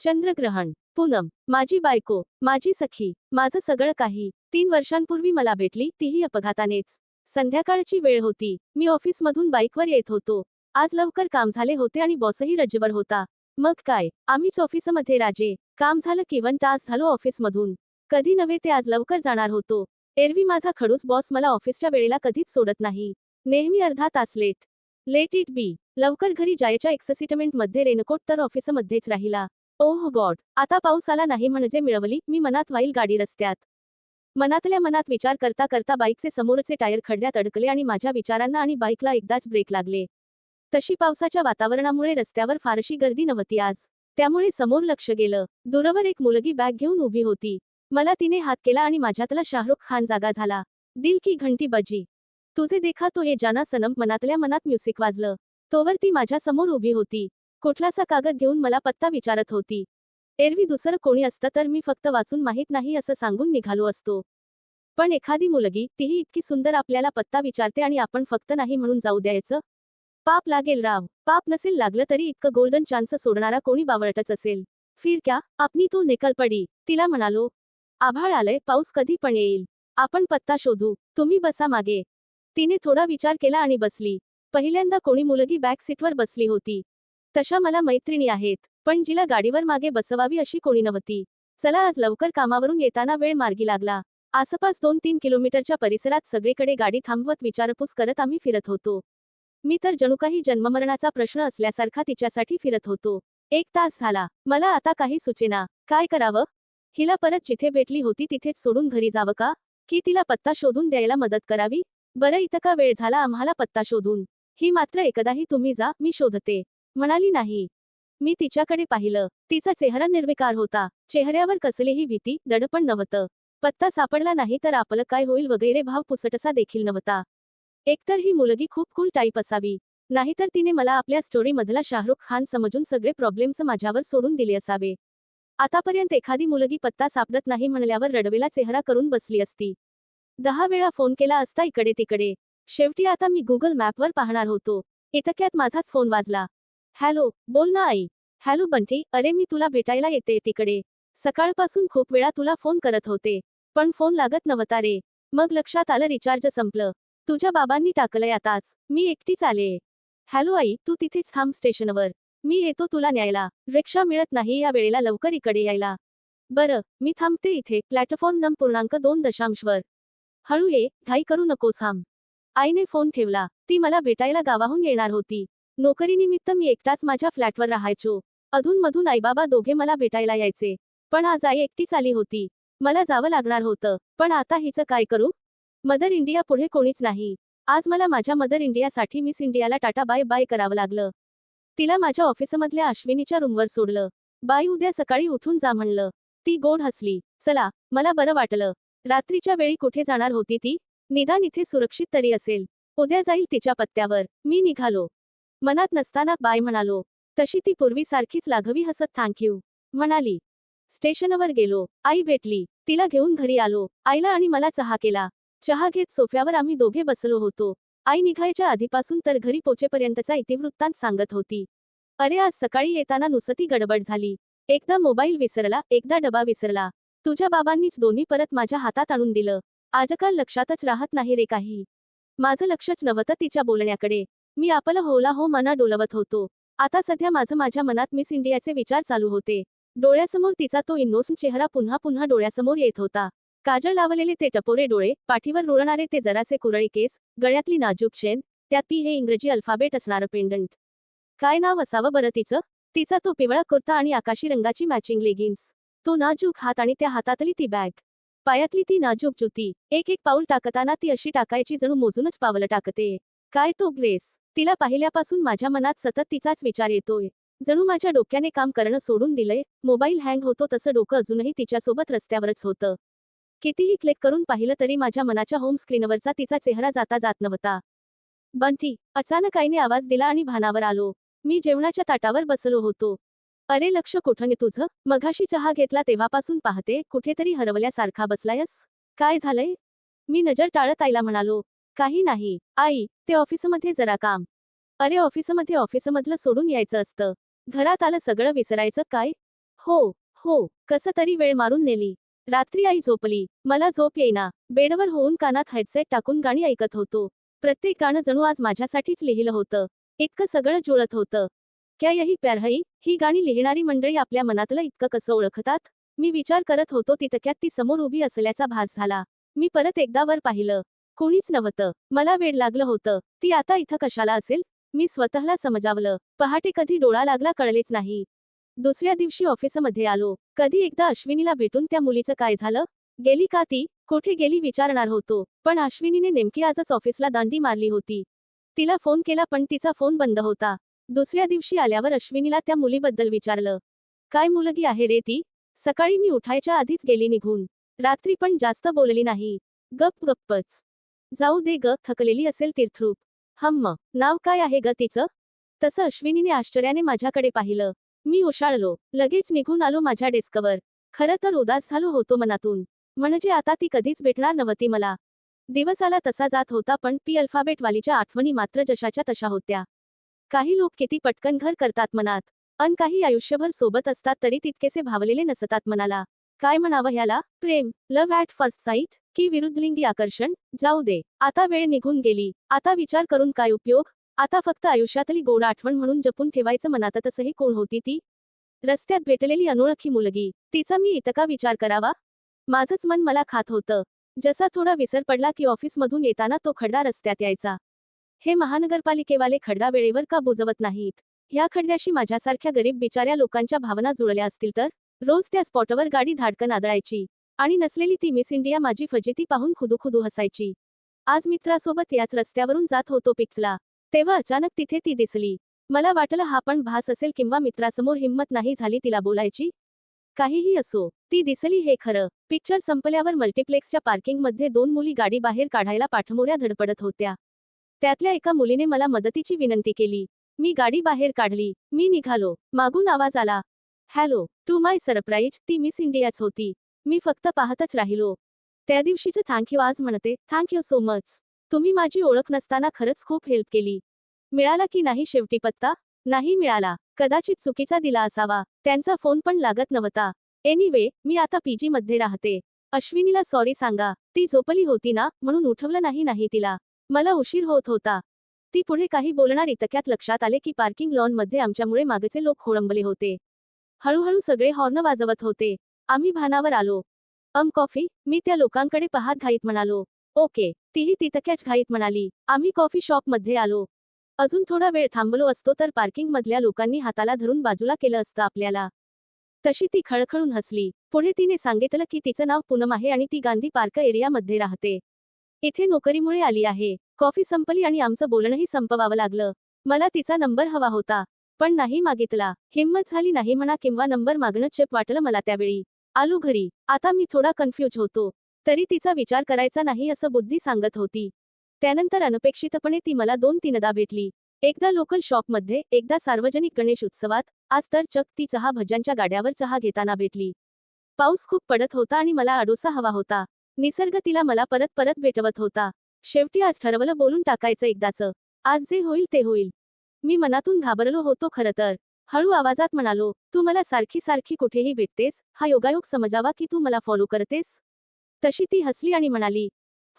चंद्रग्रहण पूनम माझी बायको माझी सखी माझं सगळं काही. तीन वर्षांपूर्वी मला भेटली तीही अपघातानेच. संध्याकाळची वेळ होती. मी ऑफिसमधून बाईकवर येत होतो. आज लवकर काम झाले होते आणि बॉसही रजेवर होता. मग काय? आम्हीच ऑफिसमध्ये राजे. काम झालं किवन तास झालो ऑफिसमधून. कधी नव्हे ते आज लवकर जाणार होतो. एरवी माझा खडूस बॉस मला ऑफिसच्या वेळेला कधीच सोडत नाही. नेहमी अर्धा तास लेट. Let it be. लवकर घरी जायच्या एक्ससिटमेंटमध्ये रेनकोट तर ऑफिसमध्येच राहिला. ओह गॉड आता पाऊस आला नाही म्हणजे मिळवली मी मनात वाईल गाडी रस्त्यात. मनातल्या मनात विचार करता करता बाईकचे समोरचे टायर खड्ड्यात अडकले आणि माझ्या विचारांना आणि बाईकला एकदाच ब्रेक लागले. तशी पावसाच्या वातावरणामुळे रस्त्यावर फारशी गर्दी नव्हती आज. त्यामुळे समोर लक्ष गेलं. दूरवर एक मुलगी बॅग घेऊन उभी होती. मला तिने हात केला आणि माझ्यातला शाहरुख खान जागा झाला. दिल की घंटी बजी. तुझे देखा तो ये जाना सनम मनातल्या मनात म्युझिक वाजलं. तोवर ती माझ्यासमोर उभी होती. कुठलासा कागद घेऊन मला पत्ता विचारत होती. एरवी दुसरं कोणी असतं तर मी फक्त वाचून माहीत नाही असं सांगून निघालो असतो. पण एखादी मुलगी तीही इतकी सुंदर आपल्याला पत्ता विचारते आणि आपण फक्त नाही म्हणून जाऊ द्यायचं? पाप लागेल राव. पाप नसेल लागलं तरी इतकं गोल्डन चान्स सोडणारा कोणी बावळटच असेल. फिर क्या? आपनी तो निकल पडी. तिला म्हणालो आभाळ आलंय पाऊस कधी पण येईल. आपण पत्ता शोधू. तुम्ही बसा मागे. तिने थोडा विचार केला आणि बसली. पहिल्यांदा कोणी मुलगी बॅक सीटवर बसली होती. तशा मला मैत्रिणी आहेत पण जिला गाडीवर मागे बसवावी अशी कोणी नव्हती. चला आज लवकर कामावरून येताना वेळ मार्गी लागला. आसपास दोन तीन किलोमीटरच्या परिसरात सगळीकडे गाडी थांबवत विचारपूस करत आम्ही फिरत होतो. मी तर जणू काही जन्ममरणाचा प्रश्न असल्यासारखा तिच्यासाठी फिरत होतो. एक तास झाला. मला आता काही सुचेना. काय करावं? हिला परत जिथे भेटली होती तिथेच सोडून घरी जावं का? की तिला पत्ता शोधून द्यायला मदत करावी? बरं इतका वेळ झाला आम्हाला पत्ता शोधून. ही मात्र एकदाही तुम्ही जा मी शोधते. म्हणाली नाही. मी तिच्याकडे पाहिलं. तिचा चेहरा निर्विकार होता. चेहऱ्यावर कसलीही भीती दडपण नव्हतं. पत्ता सापडला नाही तर आपलं काय होईल वगैरे भाव पुसटसा देखील नव्हता. एकतर ही मुलगी खूप कूल टाईप असावी. नाहीतर तिने मला आपल्या स्टोरीमधला शाहरुख खान समजून सगळे प्रॉब्लेम्स माझ्यावर सोडून दिले असावे. आतापर्यंत एखादी मुलगी पत्ता सापडत नाही म्हणल्यावर रडवेला चेहरा करून बसली असती. दहा वेळा फोन केला असता इकडे तिकडे. शेवटी आता मी गुगल मॅपवर पाहणार होतो. इतक्यात माझाच फोन वाजला. हॅलो बोल ना आई. हॅलो बंटी अरे मी तुला भेटायला येते तिकडे. सकाळपासून खूप वेळा तुला फोन करत होते पण फोन लागत नव्हता रे. मग लक्षात आलं रिचार्ज संपलं. तुझ्या बाबांनी टाकलंय आताच. मी एकटीच आले. हॅलो आई तू तिथेच थांब स्टेशनवर. मी येतो तुला न्यायला. रिक्षा मिळत नाही या वेळेला लवकर इकडे यायला. बरं मी थांबते इथे. प्लॅटफॉर्म नम पूर्णांक दोन दशांशवर. हळू ये घाई करू नकोस थांब. आईने फोन ठेवला. ती मला भेटायला गावाहून येणार होती. नोकरीनिमित्त मी एकटाच माझ्या फ्लॅटवर राहायचो. अधूनमधून आईबाबा दोघे मला भेटायला यायचे. पण आज आई एकटीच आली होती. मला जावं लागणार होतं. पण आता हिचं काय करू? मदर इंडिया पुढे कोणीच नाही. आज मला माझ्या मदर इंडियासाठी मिस इंडियाला टाटा बाय बाय करावं लागलं. तिला माझ्या ऑफिसमधल्या अश्विनीच्या रूमवर सोडलं. बाई उद्या सकाळी उठून जा म्हणलं. ती गोड हसली. चला मला बरं वाटलं. रात्रीच्या वेळी कुठे जाणार होती ती? निदान इथे सुरक्षित तरी असेल. उद्या जाईल तिच्या पत्त्यावर. मी निघालो. मनात नसताना बाय म्हणालो. तशी ती पूर्वीसारखीच लाघवी हसत थँक्यू म्हणाली. स्टेशनवर गेलो. आई भेटली. तिला घेऊन घरी आलो. आईला आणि मला चहा केला. चहा घेत सोफ्यावर आम्ही दोघे बसलो होतो. आई निघायच्या आधीपासून तर घरी पोचेपर्यंतचा इतिवृत्तांत सांगत होती. अरे आज सकाळी येताना नुसती गडबड झाली. एकदा मोबाईल विसरला एकदा डबा विसरला. तुझ्या बाबांनीच दोन्ही परत माझ्या हातात आणून दिलं. आजकाल लक्षातच राहत नाही रे काही. माझं लक्षच नव्हतं तिच्या बोलण्याकडे. मी आपलं होला हो मना डोलवत होतो. आता सध्या माझं माझ्या मनात मिस इंडियाचे विचार चालू होते. डोळ्यासमोर तिचा तो इन्नोसंट चेहरा पुन्हा पुन्हा डोळ्यासमोर येत होता. काजळ लावलेले ते टपोरे डोळे पाठीवर रुळणारे ते जरासे कुरळी केस गळ्यातली नाजूक शेन त्यात पी हे इंग्रजी अल्फाबेट असणारं पेंडंट. काय नाव असावं बरं तिचं? तिचा तो पिवळा कुर्ता आणि आकाशी रंगाची मॅचिंग लेगिन्स तो नाजूक हात आणि त्या हातातली ती बॅग पायातली ती नाजूक जुती. एक एक पाऊल टाकताना ती अशी टाकायची जणू मोजूनच पावलं टाकते. काय तो ग्रेस तिला पाहिल्यापासून माझ्या मनात सतत तिचाच विचार येतोय. जणू माझ्या डोक्याने काम करणं सोडून दिलंय मोबाईल हँग होतो तसं डोकं अजूनही तिच्यासोबत रस्त्यावरच होतं. कितीही क्लिक करून पाहिलं तरी माझ्या मनाच्या होम स्क्रीनवरचा तिचा चेहरा जाता जात नव्हता. बंटी अचानक आईने आवाज दिला आणि भानावर आलो. मी जेवणाच्या ताटावर बसलो होतो. अरे लक्ष कुठं तुझं? मघाशी चहा घेतला तेव्हापासून पाहते कुठेतरी हरवल्यासारखा बसलायस? काय झालंय? मी नजर टाळत आईला म्हणालो. काही नाही. आई ते ऑफिसमध्ये जरा काम. अरे ऑफिसमध्ये ऑफिसमधलं सोडून यायचं असतं. घरात आलं सगळं विसरायचं काय? हो हो कसं तरी वेळ मारून नेली. रात्री आई झोपली. मला झोप येईना. बेडवर होऊन कानात हेडसेट टाकून गाणी ऐकत होतो. प्रत्येक गाणं जणू आज माझ्यासाठीच लिहिलं होतं. इतकं सगळं जुळत होतं. क्या यही प्यार है ही गाणी लिहिणारी मंडळी आपल्या मनातलं इतकं कसं ओळखतात? मी विचार करत होतो तितक्यात ती समोर उभी असल्याचा भास झाला. मी परत एकदा वर पाहिलं. कोणीच नव्हतं. मला वेळ लागलं होतं. ती आता इथं कशाला असेल? मी स्वतःला समजावलं. पहाटे कधी डोळा लागला कळलेच नाही. दुसऱ्या दिवशी ऑफिसमध्ये आलो. कधी एकदा अश्विनीला भेटून त्या मुलीचं काय झालं? गेली का ती? कोठे गेली विचारणार होतो. पण अश्विनीने नेमकी आजच ऑफिसला दांडी मारली होती. तिला फोन केला पण तिचा फोन बंद होता. दुसऱ्या दिवशी आल्यावर अश्विनीला त्या मुलीबद्दल विचारलं. काय मुलगी आहे रे ती? सकाळी मी उठायच्या आधीच गेली निघून. रात्री पण जास्त बोलली नाही. गप गप्पच. जाऊ दे ग थकलेली असेल तीर्थरूप. हम्म नाव काय आहे ग तिचं? तसं अश्विनीने आश्चर्याने माझ्याकडे पाहिलं. मी ओशाळलो. लगेच निघून आलो माझ्या डेस्कवर. खरं तर उदास झालो होतो मनातून. म्हणजे आता ती कधीच भेटणार नव्हती मला. दिवस आला तसा जात होता पण पी अल्फाबेटवालीच्या आठवणी मात्र जशाच्या तशा होत्या. काही लोक किती पटकन घर करतात मनात. अन काही आयुष्यभर सोबत असतात तरी तितकेसे भावलेले नसतात मनाला. काय म्हणावं ह्याला? प्रेम लव्ह ॲट फर्स्ट साईट की विरुद्धलिंगी आकर्षण? जाऊ दे आता वेळ निघून गेली. आता विचार करून काय उपयोग? आता फक्त आयुष्यातली गोड आठवण म्हणून जपून ठेवायचं मनात तसंही कोण होती ती? रस्त्यात भेटलेली अनोळखी मुलगी तिचा मी इतका विचार करावा? माझंच मन मला खात होतं. जसा थोडा विसर पडला की ऑफिसमधून येताना तो खड्डा रस्त्यात यायचा. हे महानगरपालिकेवाले खड्डा वेळेवर का बुजवत नाहीत? ह्या खड्ड्याशी माझ्यासारख्या गरीब बिचाऱ्या लोकांच्या भावना जुळल्या असतील तर? रोज त्या स्पॉटवर गाडी धाडकन आदळायची आणि नसलेली ती मिस इंडिया माझी फजिती पाहून खुदुखुदू हसायची. आज मित्रासोबत याच रस्त्यावरून जात होतो पिक्चला तेव्हा अचानक तिथे ती दिसली. मला वाटलं हा पण भास असेल किंवा मित्रासमोर हिंमत नाही झाली तिला बोलायची. काहीही असो ती दिसली हे खरं. पिक्चर संपल्यावर मल्टिप्लेक्सच्या पार्किंगमध्ये दोन मुली गाडी बाहेर काढायला पाठमोऱ्या धडपडत होत्या. त्यातल्या एका मुलीने मला मदतीची विनंती केली. मी गाडी बाहेर काढली. मी निघालो. मागून आवाज आला. हॅलो टू माय सरप्राईज ती मिस इंडियाच होती. मी फक्त पाहतच राहिलो. त्या दिवशीचं थँक्यू आज म्हणते थँक्यू सो मच. तुम्ही माझी ओळख नसताना खरंच खूप हेल्प केली. मिळाला की नाही शेवटी पत्ता? नाही मिळाला. कदाचित चुकीचा दिला असावा. त्यांचा फोन पण लागत नव्हता. एनिवे मी आता पीजी मध्ये राहते. अश्विनीला सॉरी सांगा. ती झोपली होती ना म्हणून उठवलं नाही नाही तिला. मला उशीर होत होता. ती पुढे काही बोलणार इतक्यात लक्षात आले की पार्किंग लॉनमध्ये आमच्यामुळे मागचे लोक खोळंबले होते. हळूहळू सगळे हॉर्न वाजवत होते. आम्ही भानावर आलो. अम कॉफी मी त्या लोकांकडे पाहत घाईत म्हणालो. ओके तीही तितक्याच घाईत म्हणाली. आम्ही कॉफी शॉपमध्ये आलो. अजून थोडा वेळ थांबलो असतो तर पार्किंग मधल्या लोकांनी हाताला धरून बाजूला केलं असतं आपल्याला. तशी ती खळखळून हसली. पुढे तिने सांगितलं की तिचं नाव पूनम आहे आणि ती गांधी पार्क एरियामध्ये राहते. इथे नोकरीमुळे आली आहे. कॉफी संपली आणि आमचं बोलणंही संपवावं लागलं. मला तिचा नंबर हवा होता. पण नाही मागितला. हिंमत झाली नाही म्हणा किंवा नंबर मागणं चेप वाटलं मला त्यावेळी. आलो घरी. आता मी थोडा कन्फ्यूज होतो. तरी तिचा विचार करायचा नाही असं बुद्धी सांगत होती. त्यानंतर अनपेक्षितपणे ती मला दोन तीनदा भेटली. एकदा लोकल शॉपमध्ये एकदा सार्वजनिक गणेश उत्सवात आज तर चक ती चहा भज्यांच्या गाड्यावर चहा घेताना भेटली. पाऊस खूप पडत होता आणि मला आडोसा हवा होता. निसर्ग तिला मला परत परत भेटवत होता. शेवटी आज ठरवलं बोलून टाकायचं एकदाचं. आज जे होईल ते होईल. मी मनातून घाबरलो होतो खरं तर. हळू आवाजात म्हणालो तू मला सारखी सारखी कुठेही भेटतेस? हा योगायोग समजावा की तू मला फॉलो करतेस? तशी ती हसली आणि म्हणाली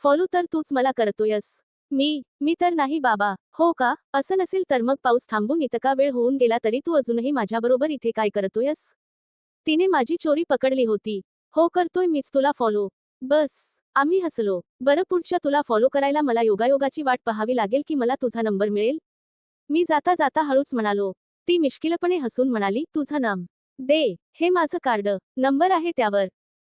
फॉलो तर तूच मला करतोयस. मी? मी तर नाही बाबा. हो का? असं नसेल तर मग पाऊस थांबून इतका वेळ होऊन गेला तरी तू अजूनही माझ्याबरोबर इथे काय करतोयस? तिने माझी चोरी पकडली होती. हो करतोय मीच तुला फॉलो बस. आम्ही हसलो. बरं पुढच्या तुला फॉलो करायला मला योगायोगाची वाट पाहावी लागेल की मला तुझा नंबर मिळेल? मी जाता जाता हळूच म्हणालो. ती मिश्किलपणे हसून म्हणाली तुझं नाम दे. हे माझं कार्ड. नंबर आहे त्यावर.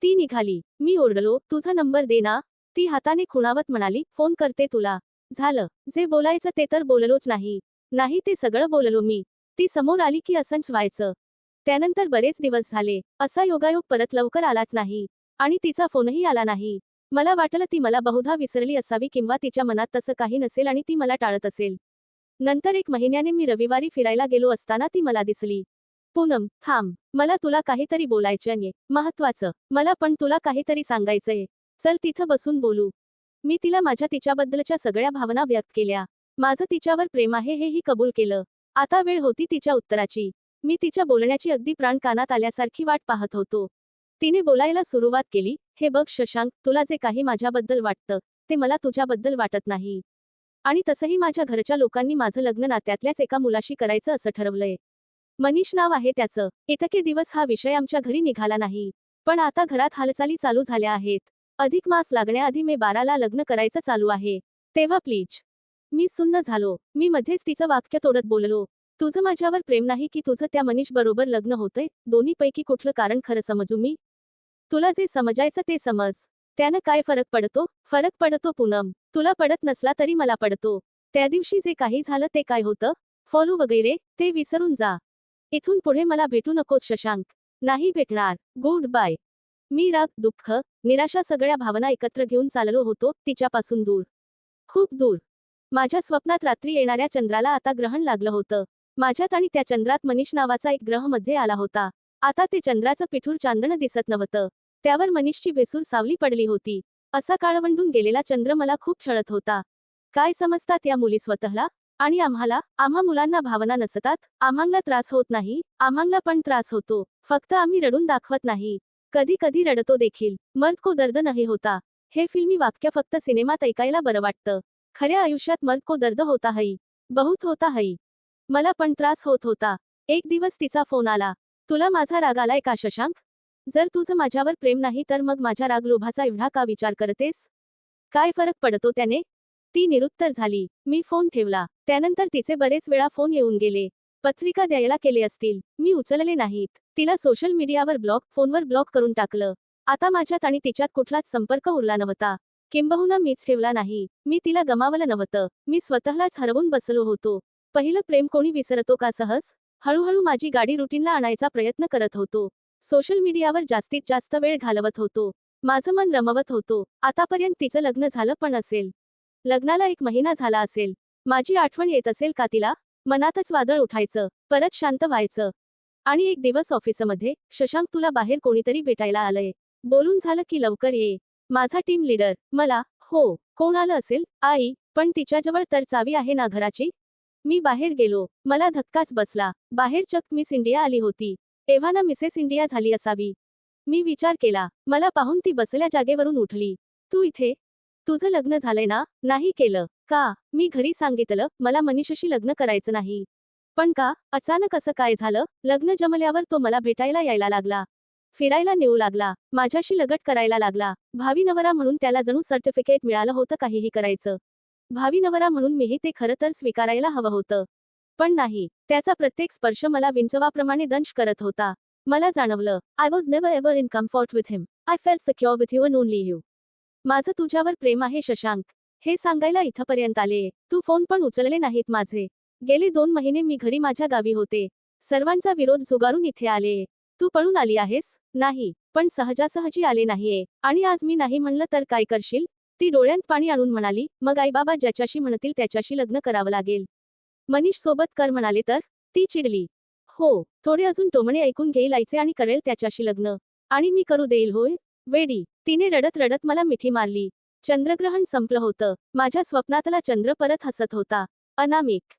ती निघाली. मी ओरडलो तुझा नंबर दे ना. ती हाताने खुणावत म्हणाली फोन करते तुला. झालं. जे बोलायचं ते तर बोललोच नाही. नाही ते सगळं बोललो मी. ती समोर आली की असंच व्हायचं. त्यानंतर बरेच दिवस झाले. असा योगायोग परत लवकर आलाच नाही. आणि तिचा फोनही आला नाही. मला वाटलं ती मला बहुधा विसरली असावी किंवा तिच्या मनात तसं काही नसेल आणि ती मला टाळत असेल. नंतर एक महिन्याने मी रविवारी फिरायला गेलो असताना ती मला दिसली. पूनम थांब मला तुला काहीतरी बोलायचंय महत्वाचं मला पण तुला काहीतरी सांगायचंय. चल तिथं बसून बोलू. मी तिला माझ्या तिच्याबद्दलच्या सगळ्या भावना व्यक्त केल्या. माझं तिच्यावर प्रेम आहे हेही कबूल केलं. आता वेळ होती तिच्या उत्तराची. मी तिच्या बोलण्याची अगदी प्राण कानात आल्यासारखी वाट पाहत होतो. तिने बोलायला सुरुवात केली हे बघ शशांक तुला जे काही माझ्याबद्दल वाटतं ते मला तुझ्याबद्दल वाटत नाही. आणि तसंही माझ्या घरच्या लोकांनी माझं लग्न नात्यातल्याच एका मुलाशी करायचं असं ठरवलंय. मनीष नाव आहे त्याचं. इतके दिवस हा विषय आमच्या घरी निघाला नाही. पण आता घरात हालचाली चालू झाल्या आहेत. अधिक मास लागण्याआधी मे बाराला लग्न करायचं चालू आहे. तेव्हा प्लीज. मी सुन्न झालो. मी मध्येच तिचं वाक्य तोडत बोललो. तुझं माझ्यावर प्रेम नाही की तुझं त्या मनीष बरोबर लग्न होतंय? दोन्हीपैकी कुठलं कारण खरं समजू मी? तुला जे समजायचं ते समज. त्यानं काय फरक पडतो? फरक पडतो पूनम. तुला पडत नसला तरी मला पडतो. त्या दिवशी जे काही झालं ते काय होतं? फॉलो वगैरे ते विसरून जा. इथून पुढे मला भेटू नकोस शशांक. नाही भेटणार. Good bye. मी राग दुःख निराशा सगळ्या भावना एकत्र घेऊन चाललो होतो तिच्यापासून दूर. खूप दूर. माझ्या स्वप्नात रात्री येणाऱ्या चंद्राला आता ग्रहण लागलं होतं. माझ्यात आणि त्या चंद्रात मनीष नावाचा एक ग्रहमध्ये आला होता. आता ते चंद्राचं पिठूर चांदणं दिसत नव्हतं. त्यावर मनीषची भेसूर सावली पडली होती. असा काळवंडून गेलेला चंद्र मला खूप छळत होता. काय समजतात या मुली स्वतःला? आणि आम्हाला? आम्हा मुलांना भावना नसतात? आम्हाला त्रास होत नाही? आम्हाला पण त्रास होतो. फक्त आम्ही रडून दाखवत नाही. कधी कधी रडतो देखील. मर्द को दर्द नाही होता. हे फिल्मी वाक्य फक्त सिनेमात ऐकायला बरं वाटतं. खऱ्या आयुष्यात मर्द को दर्द होता हई बहुत होता हई मला पण त्रास होत होता. एक दिवस तिचा फोन आला. तुला माझा राग आलाय का शशांक? जर तुझं माझ्यावर प्रेम नाही तर मग माझ्या रागलोभाचा एवढा का विचार करतेस? काय फरक पडतो त्याने? ती निरुत्तर झाली. मी फोन ठेवला. त्यानंतर तिचे बरेच वेळा फोन येऊन गेले. पत्रिका द्यायला केले असतील. मी उचलले नाहीत. तिला सोशल मीडियावर ब्लॉक फोनवर ब्लॉक करून टाकलं. आता माझ्यात आणि तिच्यात कुठलाच संपर्क उरला नव्हता. किंबहुना मीच ठेवला नाही. मी तिला गमावलं नव्हतं. मी स्वतःलाच हरवून बसलो होतो. पहिलं प्रेम कोणी विसरतो का सहज? हळूहळू माझी गाडी रुटीनला आणायचा प्रयत्न करत होतो. सोशल मीडियावर जास्तीत जास्त वेळ घालवत होतो. माझं मन रमवत होतो. आतापर्यंत तिचं लग्न झालं पण असेल. लग्नाला एक महिना झाला असेल. माझी आठवण येत असेल का तिला? मनातच वादळ उठायचं. परत शांत व्हायचं. आणि एक दिवस ऑफिसमध्ये शशांक तुला बाहेर कोणीतरी भेटायला आलंय. बोलून झालं की लवकर ये. माझा टीम लीडर. मला हो कोण आलं असेल? आई पण तिच्याजवळ तर चावी आहे ना घराची? मी बाहेर गेलो. मला धक्काच बसला. बाहेर चक मिस इंडिया आली होती. तेव्हा ना मिसेस इंडिया झाली असावी. मी विचार केला मला पाहून ती बसल्या जागेवरून उठली. तू इथे? तुझं लग्न झालंय ना? नाही केलं. का? मी घरी सांगितलं मला मनीषशी लग्न करायचं नाही. पण का? अचानक असं काय झालं? लग्न जमल्यावर तो मला भेटायला यायला लागला. फिरायला नेऊ लागला. माझ्याशी लगट करायला लागला. भावी नवरा म्हणून त्याला जणू सर्टिफिकेट मिळालं होतं काहीही करायचं. भावी नवरा म्हणून मीही ते खरं तर स्वीकारायला हवं होतं. पण नाही. त्याचा प्रत्येक स्पर्श मला विंचवाप्रमाणे दंश करत होता. मला जाणवलं I was never ever in comfort with him I feel secure with you and only you माझं तुझ्यावर प्रेम आहे शशांक. हे सांगायला इथपर्यंत आले. तू फोन पण उचलले नाहीत माझे. गेले दोन महिने मी घरी माझ्या गावी होते. सर्वांचा विरोध जुगारून इथे आले. तू पळून आली आहेस? नाही. पण सहजासहजी आले नाहीये. आणि आज मी नाही म्हणलं तर काय करशील? ती डोळ्यांत पाणी आणून म्हणाली. मग आईबाबा ज्याच्याशी म्हणतील त्याच्याशी लग्न करावं लागेल. मनीष सोबत कर म्हणाले तर? ती चिडली. हो थोडे अजून टोमणे ऐकून घेईल आईचे आणि करेल त्याच्याशी लग्न. आणि मी करू देईल होय? वेडी तिने रडत रडत मला मिठी मारली. चंद्रग्रहण संपलं होतं. माझ्या स्वप्नातला चंद्र परत हसत होता. अनामिक